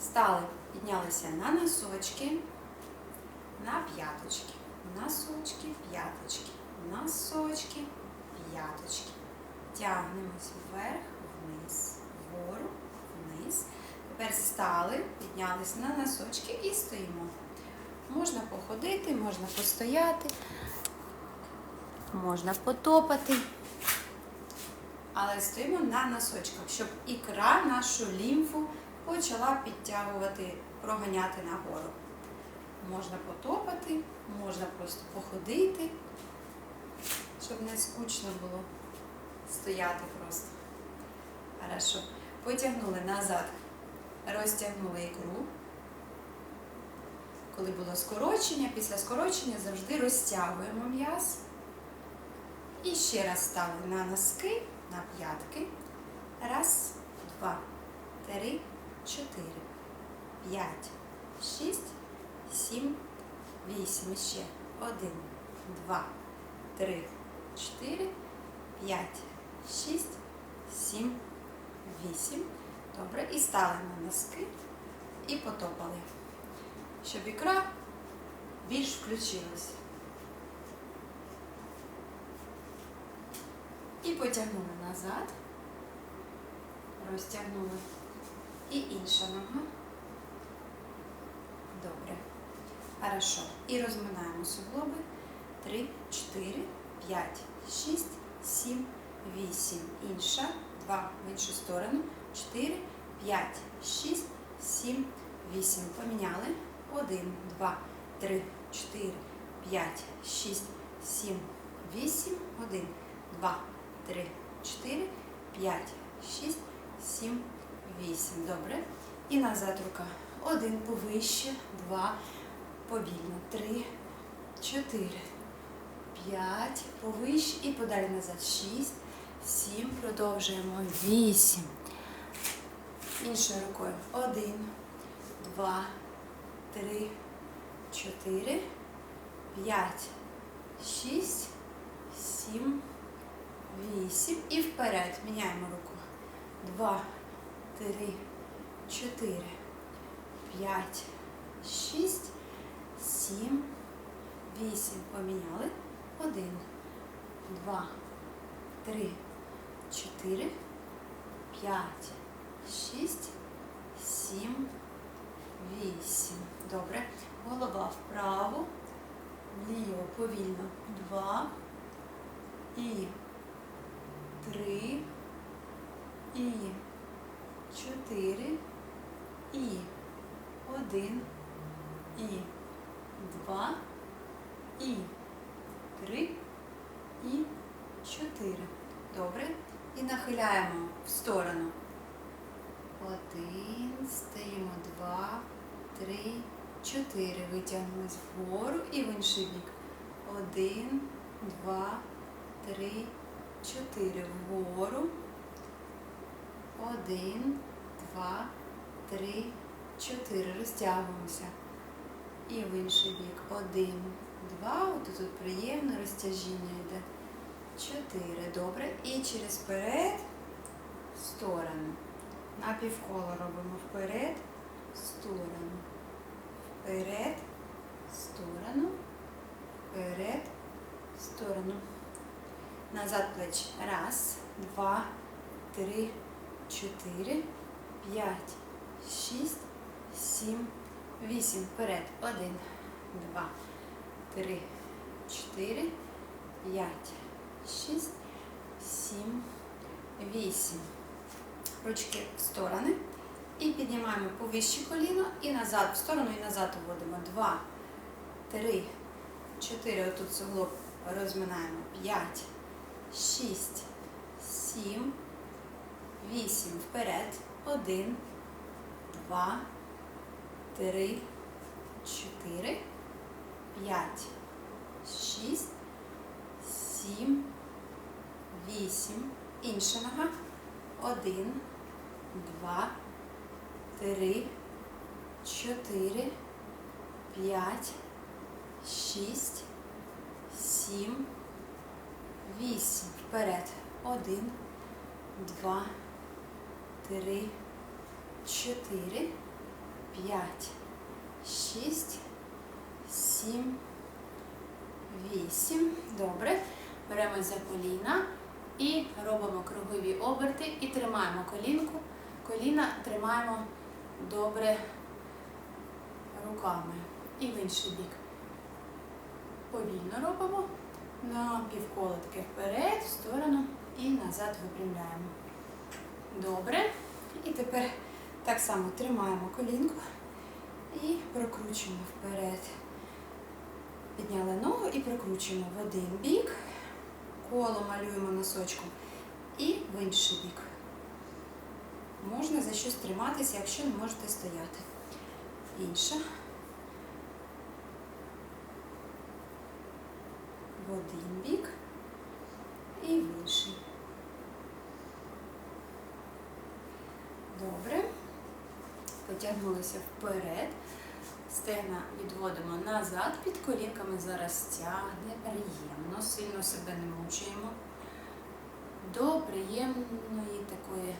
Стали, піднялися на носочки, на п'яточки. Носочки, п'яточки, носочки, п'яточки. Тягнемось вверх, вниз, вгору, вниз. Тепер стали, піднялись на носочки і стоїмо. Можна походити, можна постояти, можна потопати. Але стоїмо на носочках, щоб ікра нашу лімфу почала підтягувати, проганяти нагору. Можна потопати, можна просто походити, щоб не скучно було стояти просто. Хорошо. Потягнули назад, розтягнули ікру. Коли було скорочення, після скорочення завжди розтягуємо м'яз. І ще раз стали на носки, на п'ятки. Раз, два, три, чотири, п'ять, шість, сім, вісім. Ще. Один, два, три, чотири, п'ять, шість, сім, вісім. Добре. І стали на носки. І потопали, щоб ікра більш включилась. І потягнули назад, розтягнули. І інша нога. Добре. Хорошо. І розминаємо суглоби. 3, 4, 5, 6, 7, 8. Інша. 2 в іншу сторону. 4, 5, 6, 7, 8. Поміняли. 1, 2, 3, 4, 5, 6, 7, 8. 1, 2, 3, 4, 5, 6, 7, 8. Добре. І назад рука. Один повище, два, повільно. Три, чотири, п'ять, повище і подалі назад. Шість, сім. Продовжуємо. Вісім. Іншою рукою. Один, два, три, чотири, п'ять, шість, сім, вісім. І вперед. Міняємо руку. Два, три, чотири, п'ять, шість, сім, вісім. Поміняли. Один, два, три, чотири, п'ять, шість, сім, вісім. Добре. Голова вправо, вліво, повільно. Два. І три. І чотири. І один. І два. І три. І чотири. Добре. І нахиляємо в сторону. Один. Стоїмо. Два. Три. Чотири. Витягнулись вгору і в інший бік. Один, два, три, чотири. Вгору. Один, два, три, чотири. Розтягуємося. І в інший бік. Один, два. От тут приємне розтяжіння йде. Чотири. Добре. І через перед в сторону. Напівколо робимо вперед, сторону. Вперед, сторону. Вперед, сторону. Назад плечі. Раз, два, три, чотири, п'ять, шість, сім, вісім. Вперед. Один, два, три, чотири, п'ять, шість, сім, вісім. Ручки в сторони. І піднімаємо повище коліно і назад, в сторону і назад вводимо. Два, три, чотири. Отут суглоб розминаємо. П'ять, шість, сім, вісім. Вперед. Один, два, три, чотири, п'ять, шість, сім, вісім. Інша нога. Один, два, три, чотири, п'ять, шість, сім, вісім. Вперед. Один, два, три, чотири, п'ять, шість, сім, вісім. Добре. Беремо за коліна і робимо кругові оберти і тримаємо колінку. Коліна тримаємо добре руками. І в інший бік. Повільно робимо на півколотки вперед, в сторону і назад випрямляємо. Добре. І тепер так само тримаємо колінку і прокручуємо вперед. Підняли ногу і прокручуємо в один бік. Коло малюємо носочком і в інший бік. Можна за щось триматися, якщо не можете стояти. Інша. В один бік і в інший. Добре. Потягнулися вперед. Стегна відводимо назад, під колінками зараз тягне, приємно, сильно себе не мучуємо. До приємної такої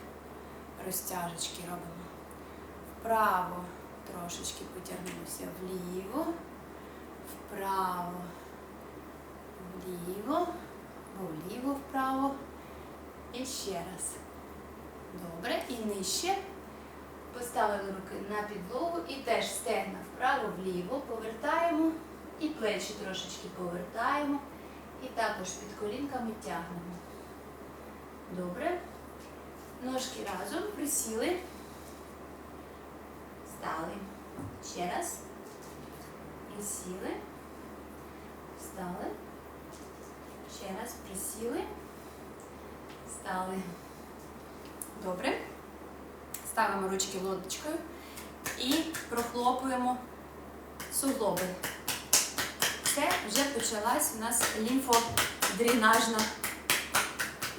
розтяжечки робимо. Вправо трошечки потягнемося вліво, вправо, вліво, вліво, вправо. І ще раз. Добре, і нижче. Поставили руки на підлогу і теж стегна вправо-вліво, повертаємо і плечі трошечки повертаємо. І також під колінками тягнемо. Добре. Ножки разом присіли. Стали. Ще раз. Присіли. Стали. Ще раз присіли. Стали. Добре. Ставимо ручки лодочкою і прохлопуємо суглоби. Це вже почалась у нас лімфодренажна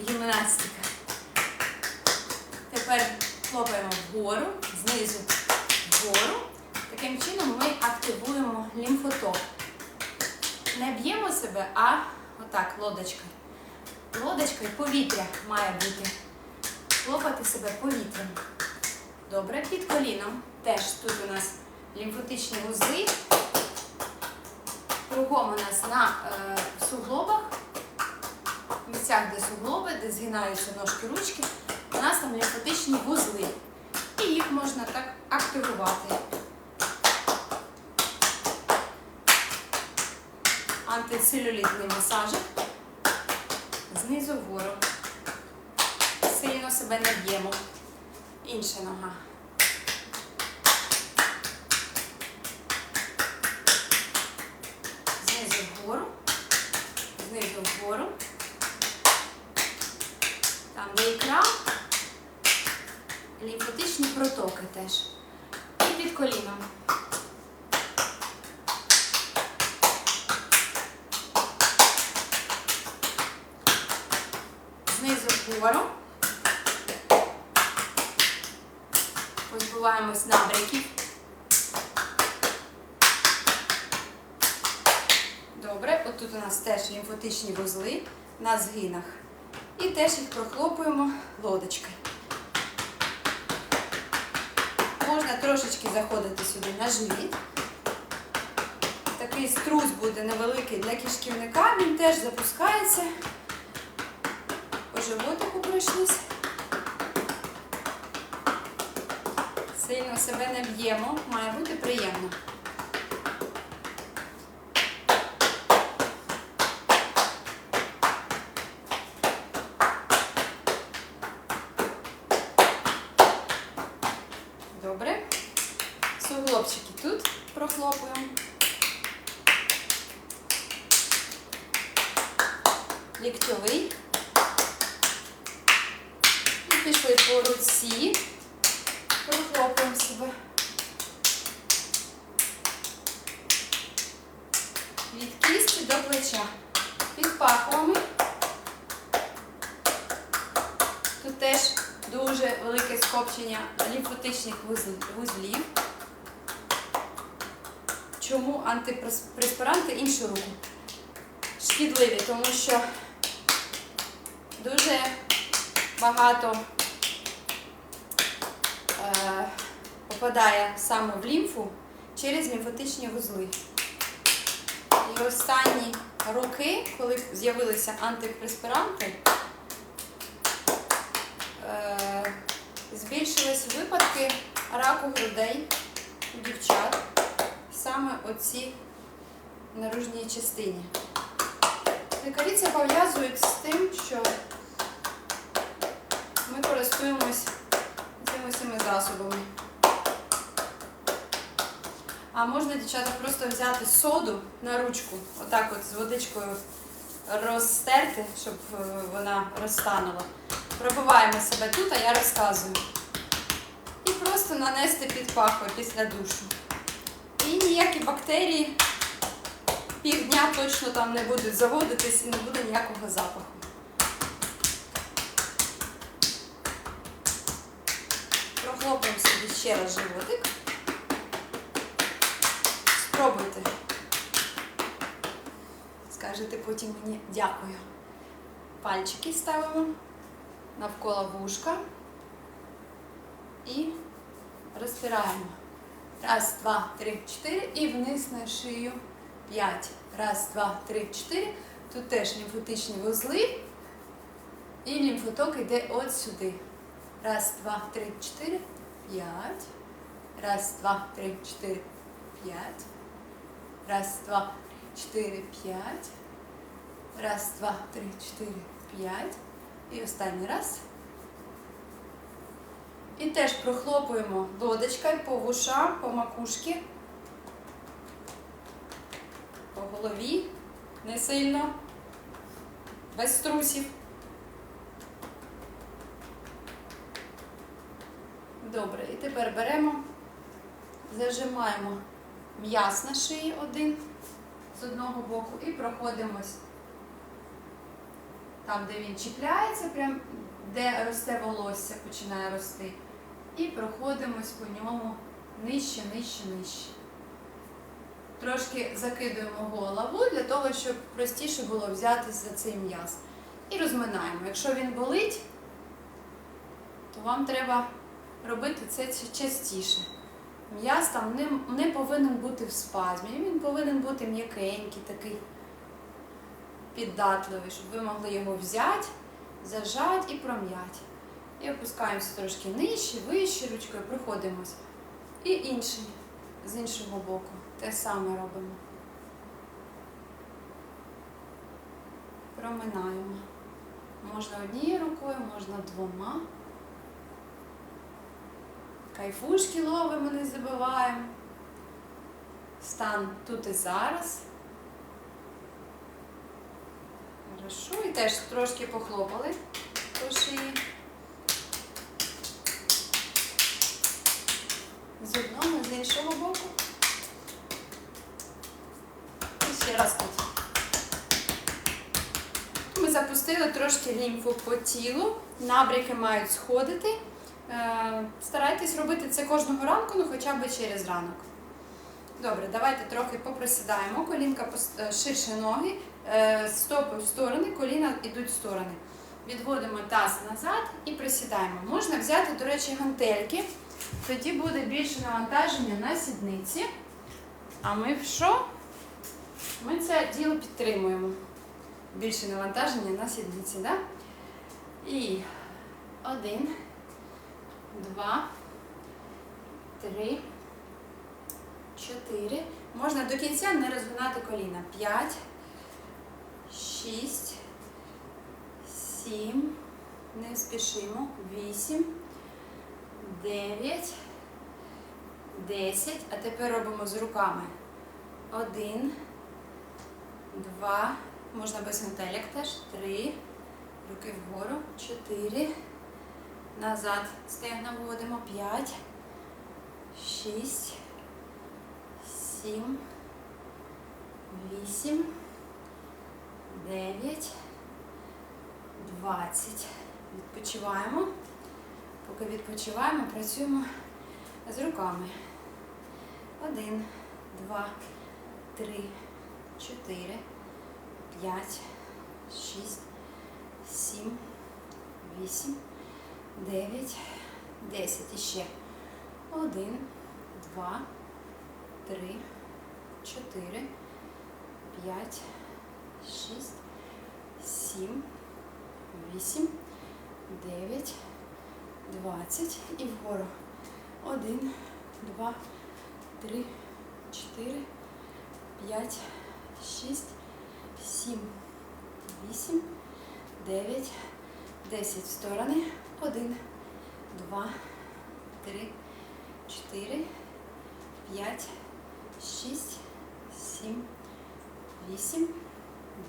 гімнастика. Тепер хлопаємо вгору, знизу вгору. Таким чином ми активуємо лімфоток. Не б'ємо себе, а отак, лодочкою. Лодочкою повітря має бути. Хлопати себе повітрям. Добре, під коліном. Теж тут у нас лімфотичні вузли. Кругом у нас на е, суглобах, в місцях, де суглоби, де згинаються ножки ручки, у нас там лімфотичні вузли. І їх можна так активувати. Антицелюлітний масажик. Знизу вгору. Сильно себе не б'ємо. Інша нога. Знизу вгору, знизу вгору. Там де ікра, лімфатичні протоки теж. І під коліном. Знизу вгору. Позбуваємось набряків. Добре, отут у нас теж лімфотичні вузли на згинах. І теж їх прохлопуємо лодочкою. Можна трошечки заходити сюди на живіт. Такий струс буде невеликий для кишківника, він теж запускається. По животику пройшлися. Сильно себе не б'ємо, має бути приємно. Добре. Суглобчики тут прохлопуємо. Ліктьовий. І пішли по руці. Прохлопуємо себе. Від кісті до плеча. Під пахвами. Тут теж дуже велике скопчення лімфотичних вузлів. Чому антипреспиранти іншу руку? Шкідливі, тому що дуже багато е, попадає саме в лімфу через лімфатичні вузли. І останні роки, коли з'явилися антипреспіранти, е, збільшились випадки раку грудей у дівчат саме оці наружній частині. Лікарі це пов'язують з тим, що ми користуємось цими засобами. А можна, дівчата, просто взяти соду на ручку, отак от з водичкою розтерти, щоб е, вона розтанула. Пробиваємо себе тут, а я розказую. І просто нанести під пахвою після душу. І ніякі бактерії півдня точно там не будуть заводитись і не буде ніякого запаху. Прохлопуємо собі ще раз животик. Спробуйте. Скажете потім мені дякую. Пальчики ставимо навколо вушка і розтираємо. Раз, два, три, чотири і вниз на шию. П'ять. Раз, два, три, чотири. Тут теж лімфатичні вузли. І лімфоток йде от сюди. Раз, два, три, чотири, п'ять. Раз, два, три, чотири, п'ять. Раз, два, чотири, п'ять. Раз, два, три, чотири, п'ять. І останній раз. І теж прохлопуємо лодочкою по вушам, по макушці, по голові, не сильно, без струсів. Добре, і тепер беремо, зажимаємо м'яз на шиї один з одного боку і проходимось там, де він чіпляється, прям де росте волосся, починає рости. І проходимось по ньому нижче, нижче, нижче. Трошки закидуємо голову для того, щоб простіше було взятися за цей м'яз. І розминаємо. Якщо він болить, то вам треба робити це частіше. М'яз там не, не повинен бути в спазмі, він повинен бути м'якенький, такий піддатливий, щоб ви могли його взяти, зажати і пром'яти. І опускаємося трошки нижче, вище ручкою, проходимось. І інший, з іншого боку. Те саме робимо. Проминаємо. Можна однією рукою, можна двома. Кайфушки ловимо, не забуваємо. Стан тут і зараз. Хорошо. І теж трошки похлопали по шиї. З одного, з іншого боку. І ще раз тут. Ми запустили трошки лімфу по тілу. Набряки мають сходити. Е, Старайтесь робити це кожного ранку, ну хоча б через ранок. Добре, давайте трохи поприсідаємо. Колінка е, ширше ноги, е, стопи в сторони, коліна йдуть в сторони. Відводимо таз назад і присідаємо. Можна взяти, до речі, гантельки. Тоді буде більше навантаження на сідниці. А ми в що? Ми це діло підтримуємо. Більше навантаження на сідниці? Да? І один, два, три, чотири. Можна до кінця не розгинати коліна. П'ять, шість, сім. Не спішимо. Вісім. 9, 10. А тепер робимо з руками. 1, 2, можна без гантелек теж. 3, руки вгору, 4, назад стегна вводимо. 5, 6, 7, 8, 9, 20. Відпочиваємо. Поки відпочиваємо, працюємо з руками. Один, два, три, чотири, п'ять, шість, сім, вісім, дев'ять, десять. І ще. Один, два, три, чотири, п'ять, шість, сім, вісім, дев'ять, двадцять. І вгору. Один, два, три, чотири, п'ять, шість, сім, вісім, дев'ять, десять. В сторони. Один, два, три, чотири, п'ять, шість, сім, вісім,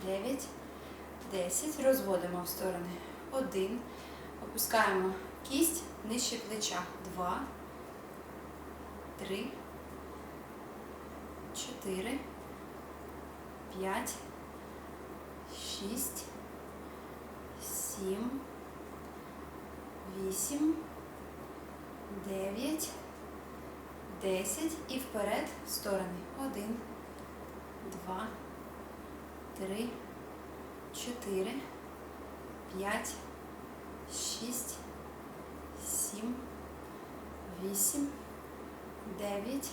дев'ять, десять. Розводимо в сторони. Один. Опускаємо кість нижче плеча. Два, три, чотири, п'ять, шість, сім, вісім, дев'ять, десять. І вперед в сторони. Один, два, три, чотири, п'ять, шість, сім, вісім, дев'ять,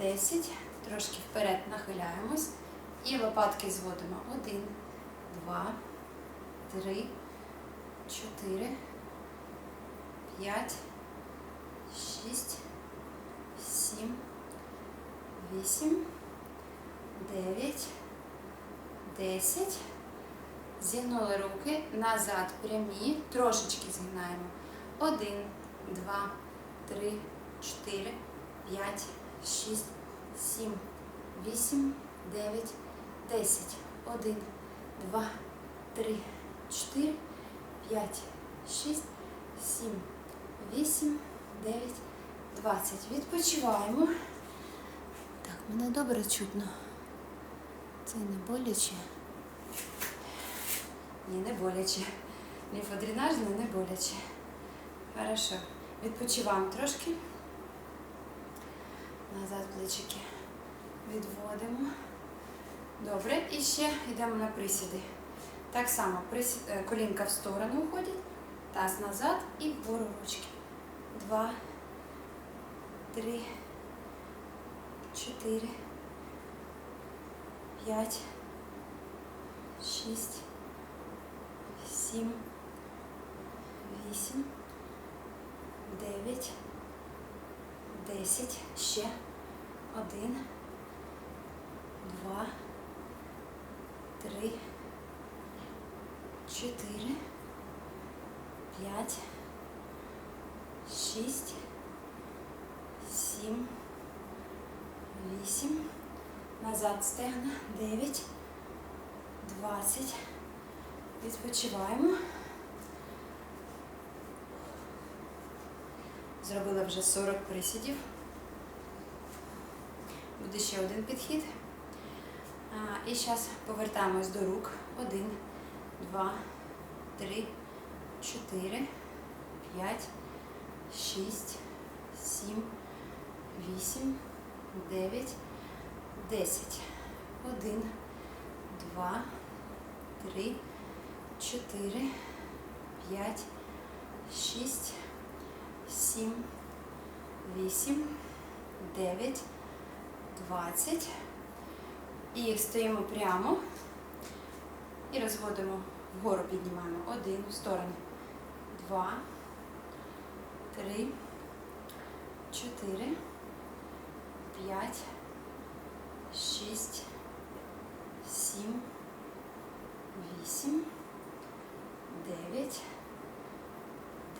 десять. Трошки вперед нахиляємось. І лопатки зводимо. Один, два, три, чотири, п'ять, шість, сім, вісім, дев'ять, десять. Зігнули руки назад, прямі, трошечки згинаємо. Один, два, три, чотири, п'ять, шість, сім, вісім, дев'ять, десять. Один, два, три, чотири, п'ять, шість, сім, вісім, дев'ять, двадцять. Відпочиваємо. Так, мене добре чутно. Це не боляче. Ні, не боляче. Лімфодренажне не боляче. Хорошо. Відпочиваємо трошки. Назад плечики відводимо. Добре. І ще йдемо на присіди. Так само присід, е, колінка в сторону уходить, таз назад і вгору ручки. Два, три, чотири, п'ять, шість, сім, вісім, дев'ять, десять. Ще один, два, три, чотири, п'ять, шість, сім, вісім. Назад стегна. Дев'ять, двадцять. Відпочиваємо. Зробила вже 40 присідів. Буде ще один підхід. І зараз повертаємось до рук. Один, два, три, чотири, п'ять, шість, сім, вісім, дев'ять, десять. Один, два, три, чотири, п'ять, шість, сім, вісім, дев'ять, двадцять. І стоїмо прямо і розводимо вгору, піднімаємо. Один в сторону. Два, три, чотири, п'ять, шість, сім, вісім, дев'ять,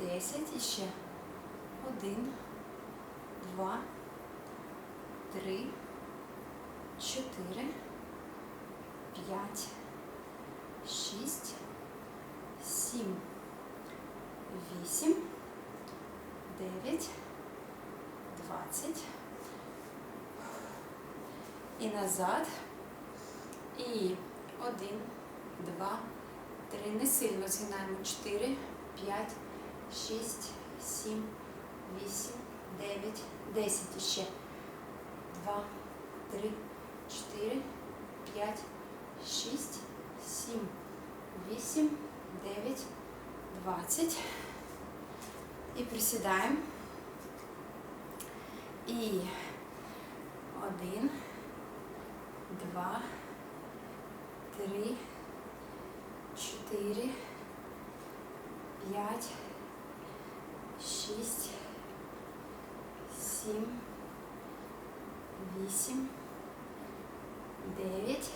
десять. І ще один, два, три, чотири, п'ять, шість, сім, вісім, дев'ять, двадцять. І назад. І один, два, три. Не сильно згинаємо. Чотири, п'ять, шість, сім, вісім, дев'ять, десять. І ще. Два, три, чотири, п'ять, шість, сім, вісім, дев'ять, двадцять. І присідаємо. І один, два, три, чотири, п'ять, шість, сім, вісім, дев'ять,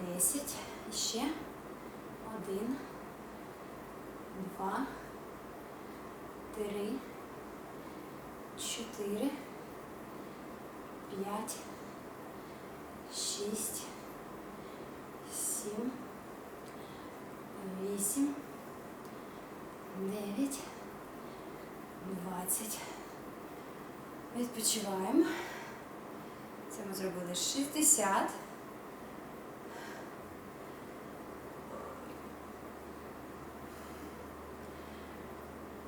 десять. Ще один, два, три, чотири, п'ять, шість, сім, вісім, дев'ять, двадцять. Відпочиваємо. Це ми зробили 60.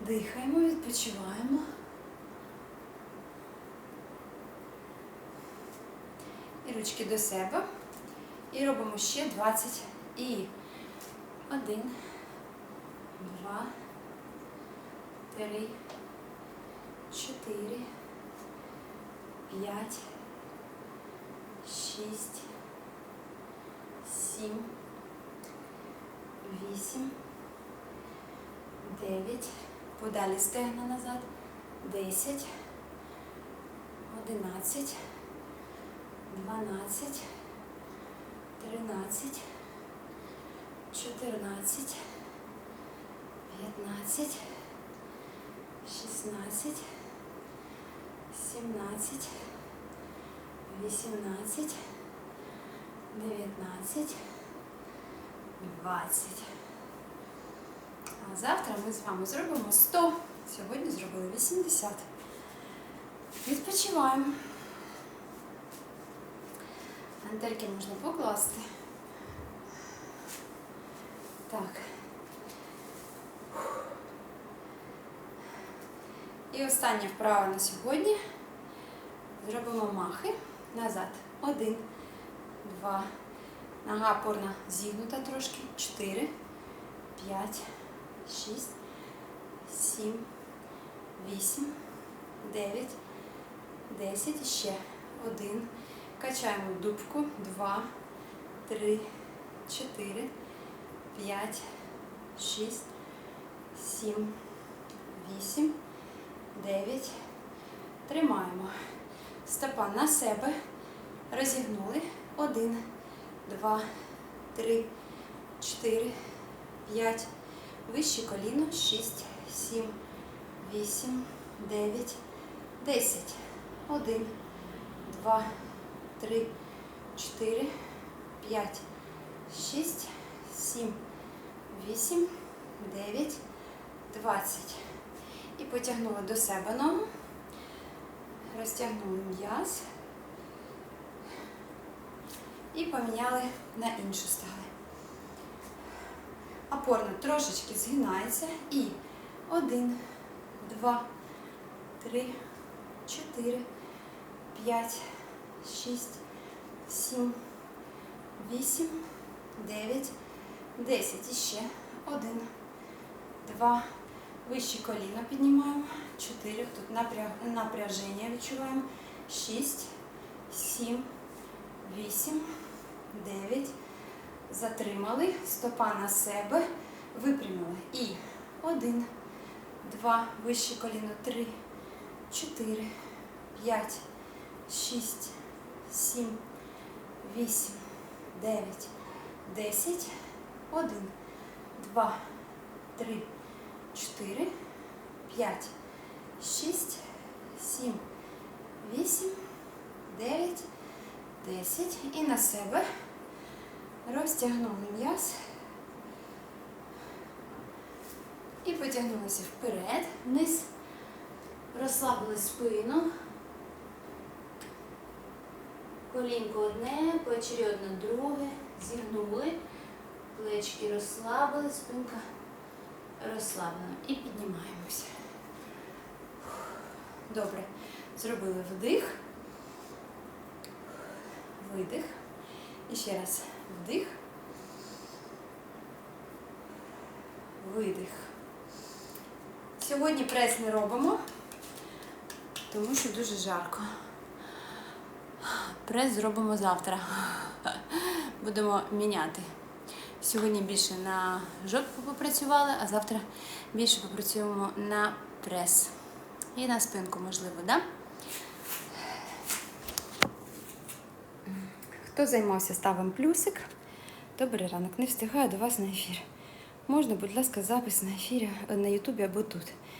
Дихаємо, відпочиваємо. І ручки до себе. І робимо ще 20. І один, два, три, чотири, п'ять, шість, сім, вісім, дев'ять. Подалі стегна назад. Десять, одинадцять, дванадцять, тринадцять, чотирнадцять, п'ятнадцять, шістнадцять, сімнадцять, вісімнадцять, дев'ятнадцять, двадцять. А завтра ми з вами зробимо 100. Сьогодні зробили 80. Відпочиваємо. Гантельки можна покласти. Так. І остання вправа на сьогодні. Зробимо махи назад. Один, два. Нога опорна зігнута трошки. Чотири, п'ять, шість, сім, вісім, дев'ять, десять. Ще один. Качаємо дубку. Два, три, чотири, п'ять, шість, сім, вісім, дев'ять. Тримаємо. Стопа на себе. Розігнули. Один, два, три, чотири, п'ять. Вище коліно. Шість, сім, вісім, дев'ять, десять. Один, два, три, чотири, п'ять, шість, сім, вісім, дев'ять, двадцять. І потягнули до себе ногу. Розтягнули м'яз і поміняли на іншу стали. Опорно трошечки згинається. І один, два, три, чотири, п'ять, шість, сім, вісім, дев'ять, десять. І ще один, два. Вище коліна піднімаємо. Чотири. Тут напряження відчуваємо. Шість, сім, вісім, дев'ять. Затримали. Стопа на себе. Випрямили. І один, два. Вище коліно. Три, чотири, п'ять, шість, сім, вісім, дев'ять, десять. Один, два, три. 4, 5, 6, 7, 8, 9, 10. І на себе розтягнули м'яз. І потягнулися вперед, вниз, розслабили спину. Колінко одне, поочередно друге, зігнули, плечки розслабили, спинка розслаблено. І піднімаємося. Добре. Зробили вдих, видих. І ще раз вдих, видих. Сьогодні прес не робимо, тому що дуже жарко. Прес зробимо завтра. Будемо міняти. Сьогодні більше на жопу попрацювали, а завтра більше попрацюємо на прес. І на спинку, можливо, так? Да? Хто займався ставим плюсик? Добрий ранок, не встигаю до вас на ефір. Можна, будь ласка, запис на ефірі е, на Ютубі або тут.